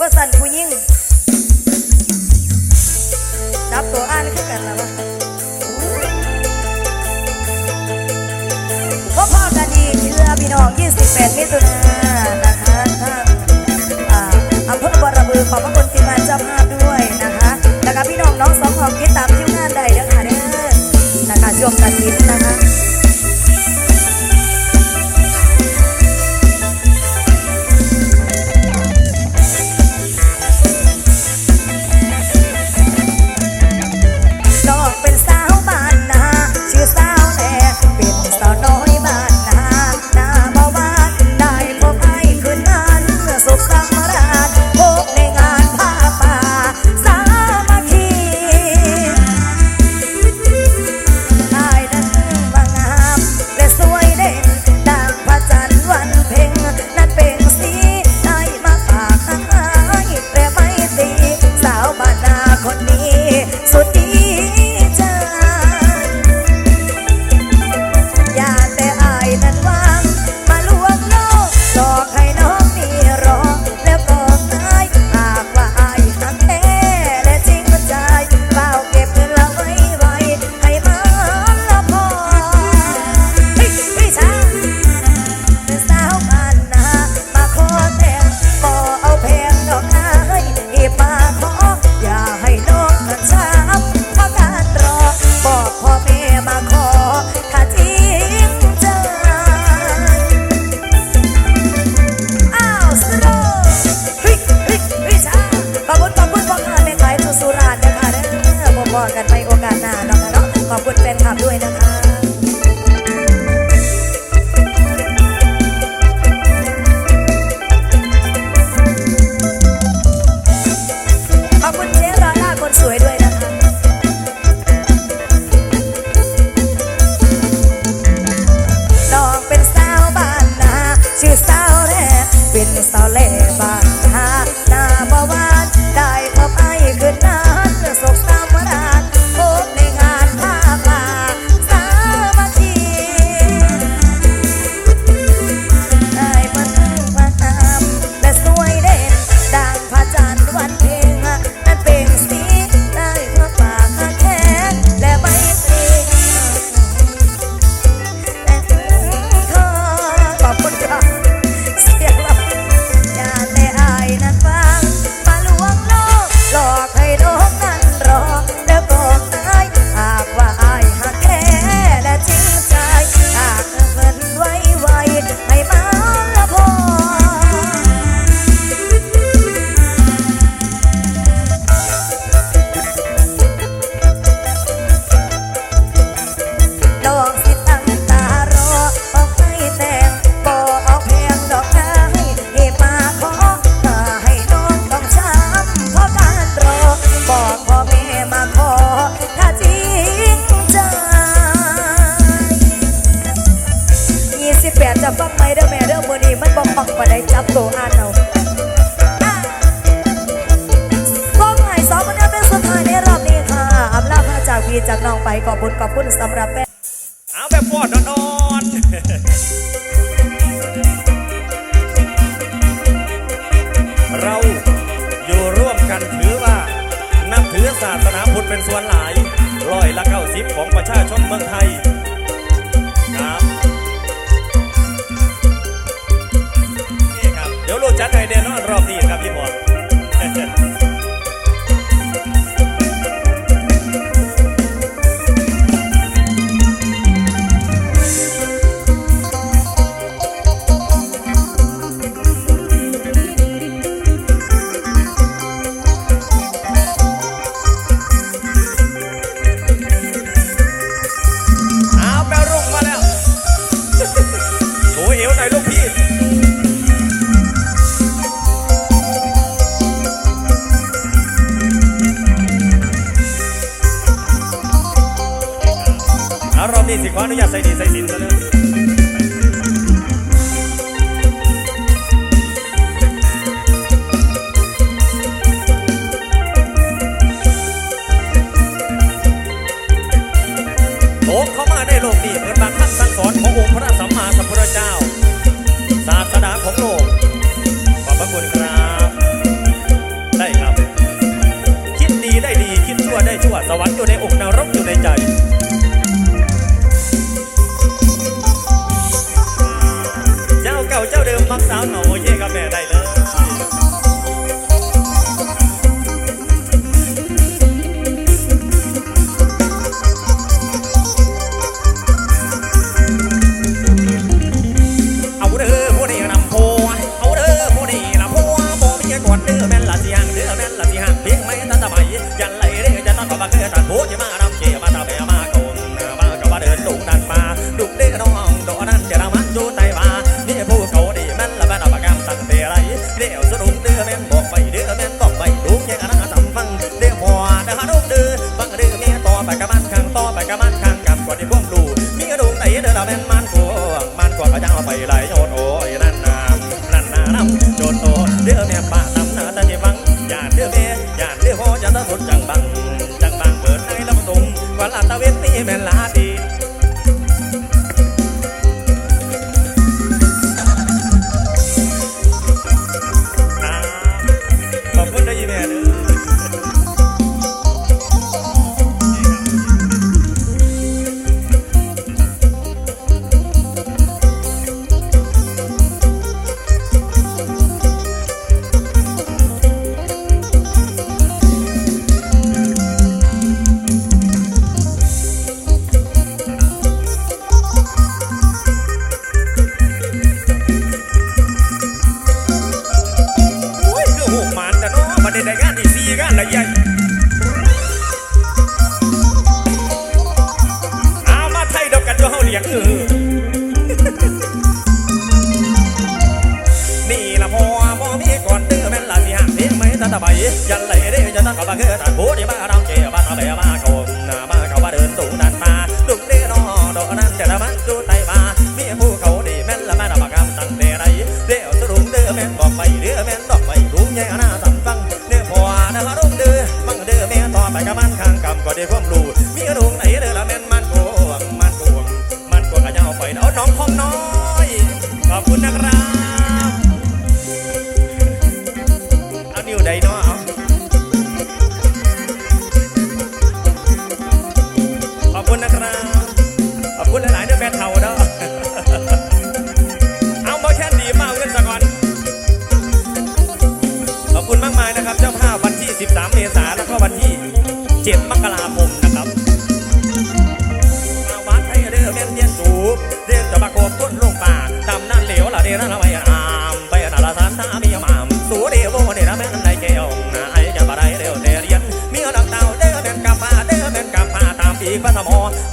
ว่าสันผู้ยิ่งจับตัวอ่านขึ้นกันแล้วะพบพ่อกันดีเชื่อพี่น้อง 28 มิถุนายนนะคะท่านอำเภอบารบือขอบพระคุณทีมงานเจ้าภาพด้วยนะคะแล้วก็พี่น้องน้องสองของคิดตามทิวงานใดเด้อค่ะเด้อนะคะช่วงกระสินะคะ คุณแฟนคลับด้วยนะคะ มักปได้จับตัวอ่านเราซ้อมหายซ้อมมันจะเป็นสุดท้ายในรอบนี้ค่ะอำลาพาจากพีจากน้องไปขอบุญขอบคุณสำหรับแม่เอาแบบปอดนอนเราอยู่ร่วมกันถือว่านับถือศาสนาพุทธเป็นส่วนหลายร้อยละเก้าสิบของประชาชนเมืองไทย วรรค์อยู่ในอก 回来。ไได้ได้งานที่สี่งานละใหญ่อามาไทยเดียกันว่าเฮาเลี้ยงเออนี่ละพอพอมีก่อนเด้อแม่นละสิหักเด้อไหมตาตาใบยันไหลเด้อจะตั้งกับบัเกิดแตาโบดีบ้า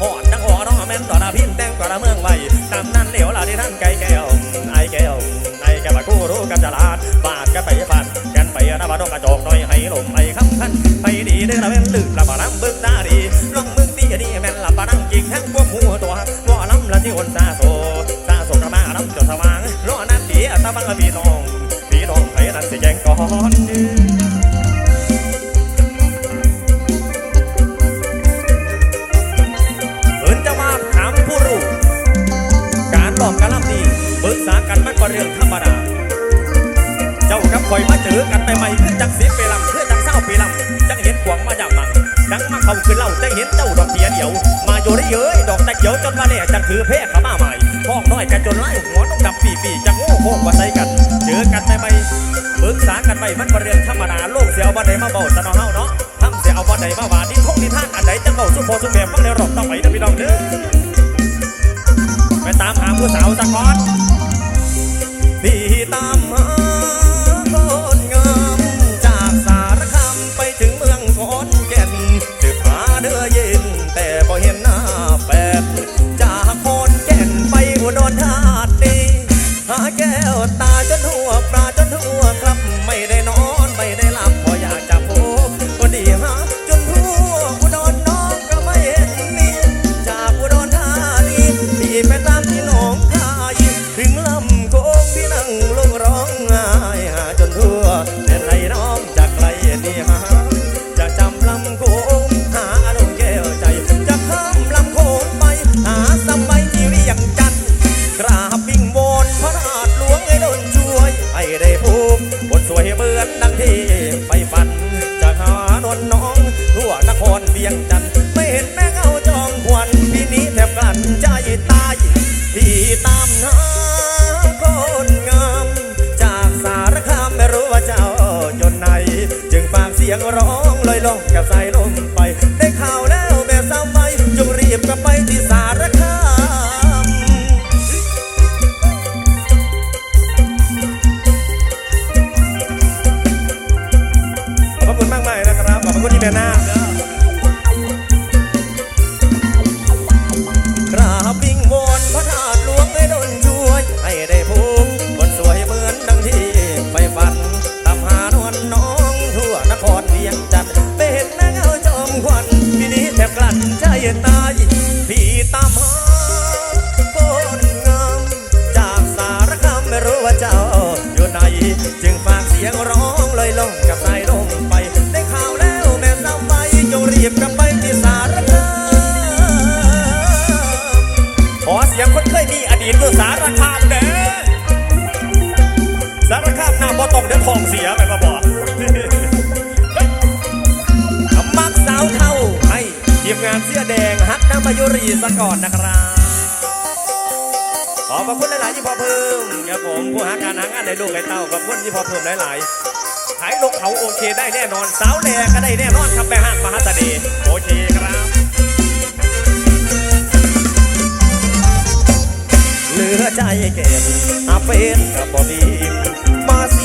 หอดจังหอร้องแม่นต่อนาพินแต่งต่อนาเมืองไว้ตามนั้นเหลียวลาที่ท่านไก่แก้วไอแก้วไอแก้วคู่รู้กับจลาดบาดกันไปฟันกันไปนะบาดกระจอกน้อยให้ลมไอคำพันไปดีเด้อละแม่นลึกละบาดเบิ้งตาดีลงมึงดีดีแม่นละบาดจริแทั้งพวบหัวตัวว่าล้ำละที่คนตาโตตาโซกระมาล้ำจนสว่างรอน้าทีตาบังปีน้องปีน้องไปนั่นสิแจงก่อน บ่เรื่องธรรมดา เจ้ากับข่อยมาเจอกันไปใหม่คือจังสีไปลำพื่อจังเศร้าไปลำจังเห็นขวางมาจากมังดังมาเขาคือเล่าจะเห็นเจ้าดอกเสียเดียว มาโยได้เย้ยดอกตะเขียวจนมาแหล่จังคือเพศขามาใหม่พ้องน้อยกันจนไล่หัวน้องดำปีปีจังโง่โคกว่าใส่กัน เจอกันไปใหม่ปรึกษากันไปมันบ่เรื่องธรรมดาโลกเสียเอาบ่ได้มาเบาสนอเฮาเนาะทำเสียเอาบ่ได้มาว่าดินคงนิทานอันไหนจังเบาสุโพอสุดแม่ฟังแล้วรอบต่อไปนะพี่น้องเด้อไปตามหาผู้สาวสักคน สีตาม Cause I กับสายลมไป ได้ข่าวแล้วแม่สาวไปจงรีบกับไปที่สารคาขอเสียงคนเคยมีอดีตอยู่สารคามเด้อสารคามหน้าบ่ตกเดี๋ยทองเสียไปมาบอกมักสาวเท่าให้ทีมงานเสื้อแดงฮักน้ำมายุรีซะก่นนะครับขอบคุณหลายๆที่พอเพิ่มครับผมผู้หาการหางานในดวงไอ้เต้าขอบคุณที่พอเพิ่มหลายๆ ขายนกเขาโอเคได้แน่นอน สาวแหล่ก็ได้แน่นอนครับแม่ห้างมหาเสน่ห์โอเคครับเหลือใจเก็บอาเป็นกับบ่ดีมาส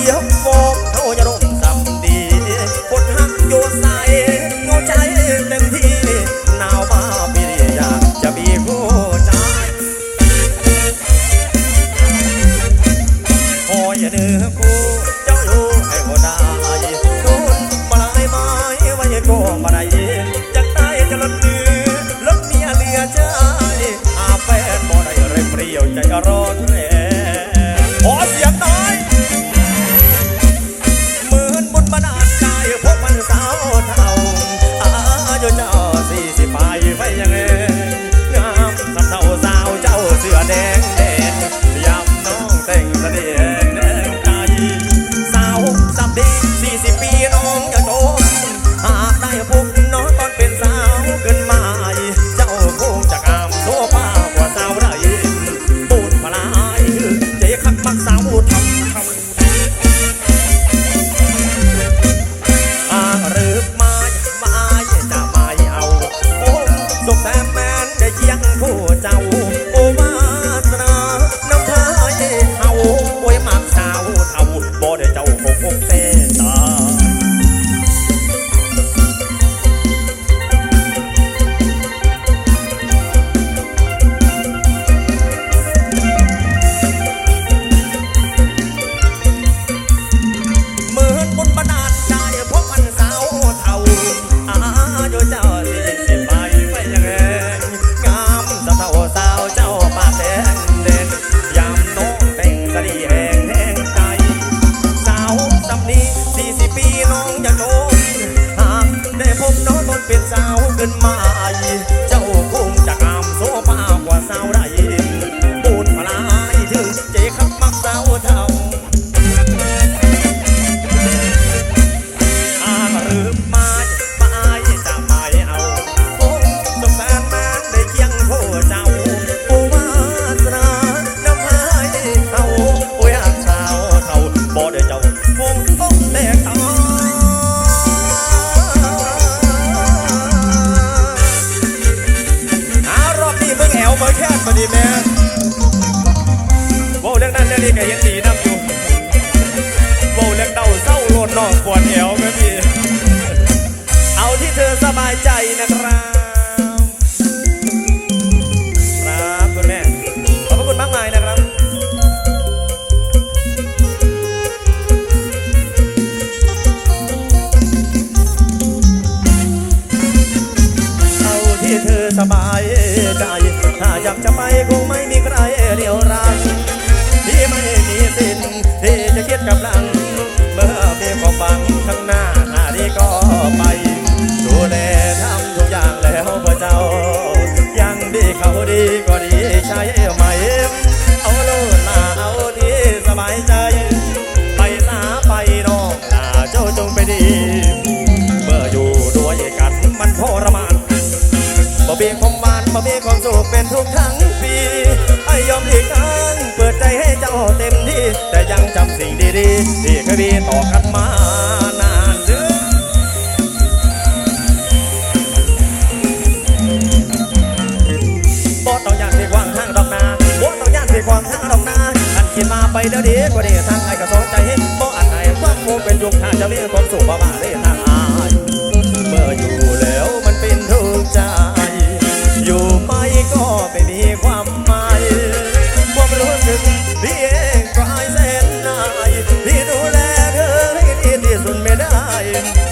ดีที่เคยดีต่อกันมานานเดือบ่ต้องยานสิควางทางดอกนาบ่ต้องยานสิควางทางดอกนาอันคิดมาไปเด้วดีกว่านี้ทางไอ้ก็สนใจบ่อันไหนความคงเป็นยุคทางจะเรียกความสุขบ่มา Thank.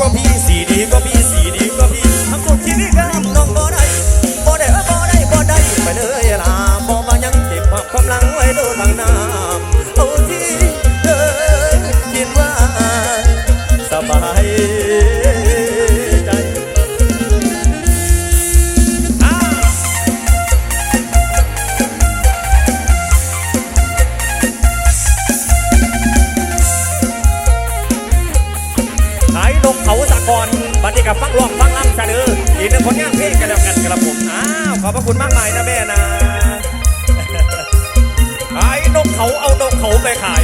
ก็พี่สีดีก็พี่ กับฟังร้องฟังลำเสนออีกหนึ่งผลงานเพลงกันแล้วกันกระผมอ้าวขอบพระคุณมากมายนะแม่นะไอ้นกเขาเอานกเขาไปขาย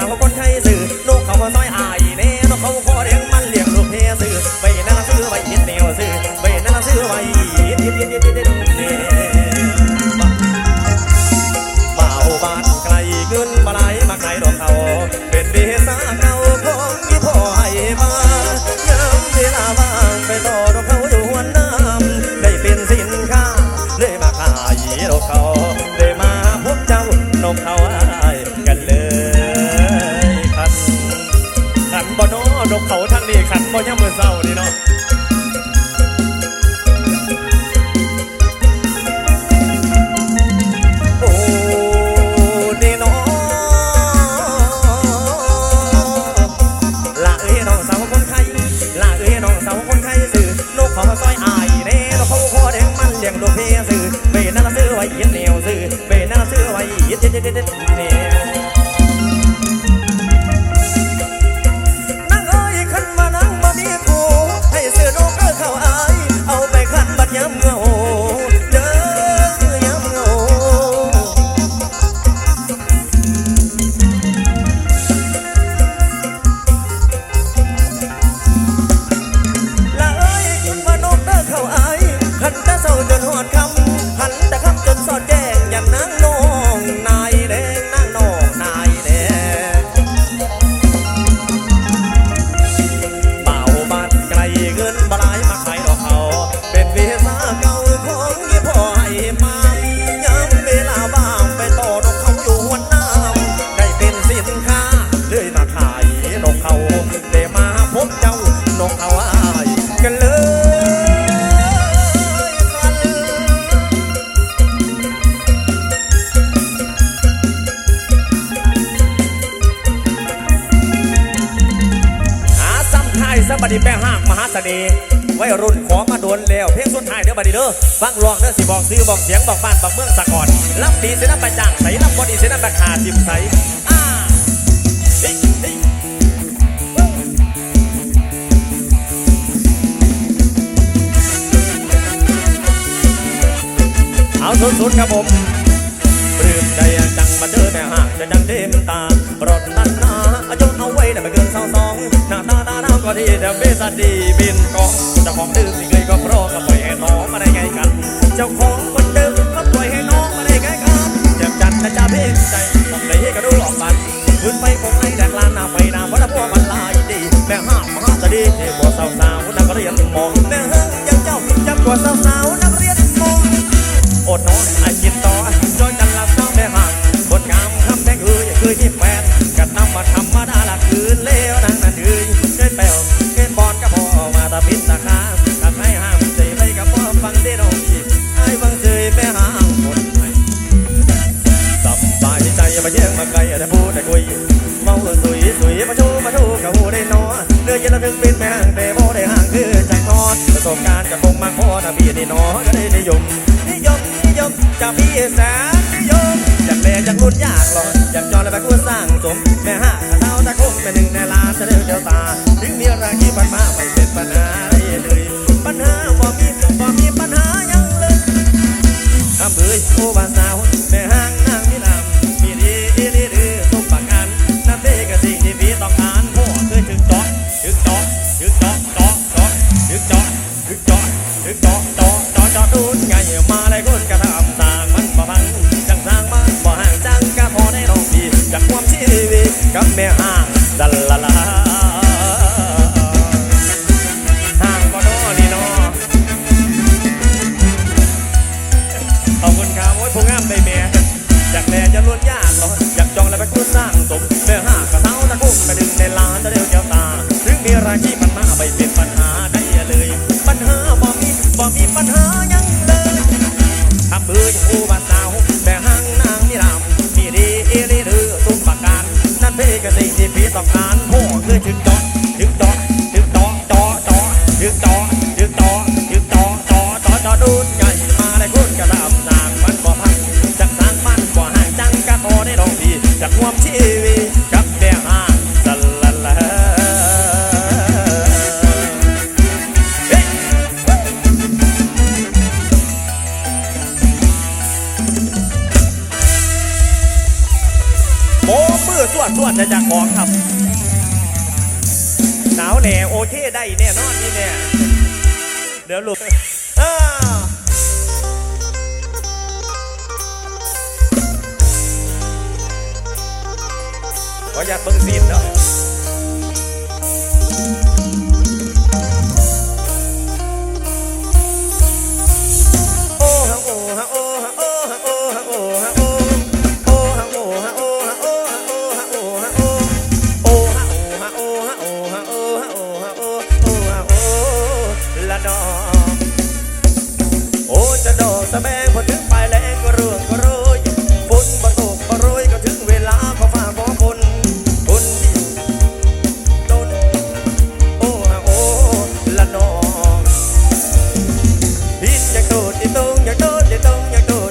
สาวคนไทย 好克上 นี้เด้อฟังรองเด้อสิบอกซื้อบอกเสียงบอกบ้านบอกเมืองสะก่อนรับดีเสียน้ำประจ่างใสรับบดีเสียน้ำราคาจิมใสอ่าเฮ้ยเอาสุดๆครับผมปลื้มใจจังมาเจอแม่ห่างจะจังเต็มตารถตันนาอายุเอาไว้แต่ไม่เกินสองสองหน้าตาตาดำก็ดีแต่เบสดีบินกองจ้าของดื่มที่เก็เพราะก็ปล่อยให้น้องมาได้ไงกัน เจ้าของคนเดิมก็ปล่อยให้น้องมาได้ไงกันเจ็บจันนะจ้าเพ่งใจต้องเลยให้กระดูกออกมันพื้นไปคงในแดกลานนาไปนาเพราะพวกมันลายดีแม่ห้ามมหาจะดีเทพบัวสาวสาวนักเรียนมองแม่เฮงยังเจ้าจับบัวสาวสาว สบการณ์กับคงมาขอนะพี่นี่น้อก็ได้นิยม นิยมนิยมจากพี่แสนนิยมอยากแลอยากรุ่นอยากหลอนอยากจอนและแบบกูสร้างสมแม่ห้าเท้าตะคงเป็นหนึ่งในลานจะเดินเดียวตาถึงมีอะไรที่ปันมาไม่เป็นปัญหาเลยปัญหาบ่มีบ่มีปัญหายังเลยอำเภอโอบาสาว ห้าง น่นอนนี่แน่เดี๋ยวลูกอ้าวขออยากเบิ่งซีนเนาะ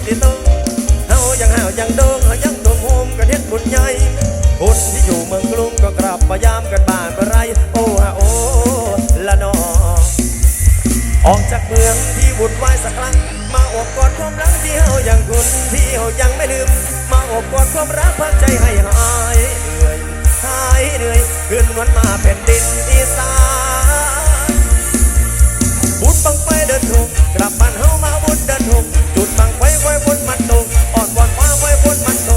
ที่ตรงเฮายังห่าวยังโดงเฮายังโดงโฮมกันเฮ็ดบุญใหญ่คนที่อยู่เมืองกรุงก็กลับมายามกันบ้านเมื่ไร โอ้ฮะโอ้ละนอออกจากเมืองที่วุ่นวายสักครั้งมาอบกอดความรักที่เฮายังคุ้นที่เฮายังไม่ลืม มาอบกอดความรักพักใจให้หายเหนื่อยหายเหนื่อยขึ้นวันมาเป็นดินอีสาน กลับบ้านเฮามาบนเดินหงจุดบังไฟไว้บนมันตรงอ่อนวอนฟ้าไว้บนมันตรง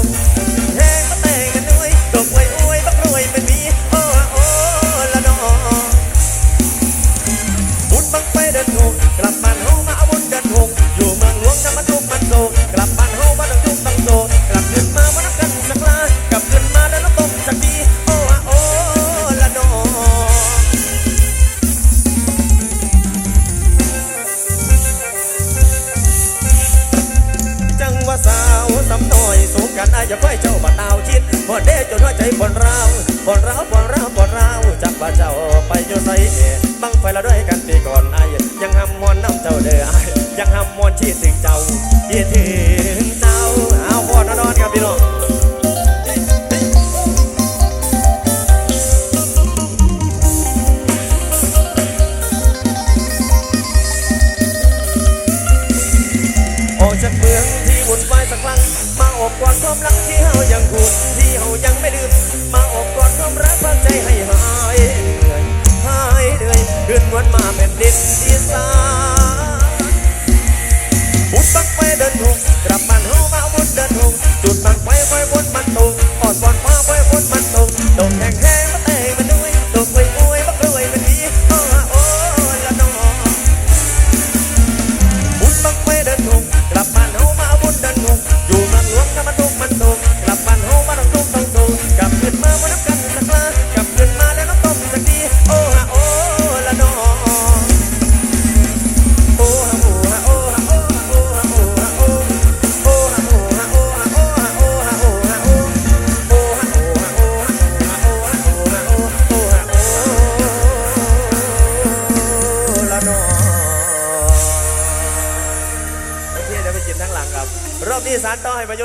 ว่าเจ้าไปอยู่ในเอบังไฟละด้วยกันปีก่อนไอยังห้ามมวนน้ำเจ้าเลยอไอยังห้ามมวนชี้ถึงเจ้าที่ที่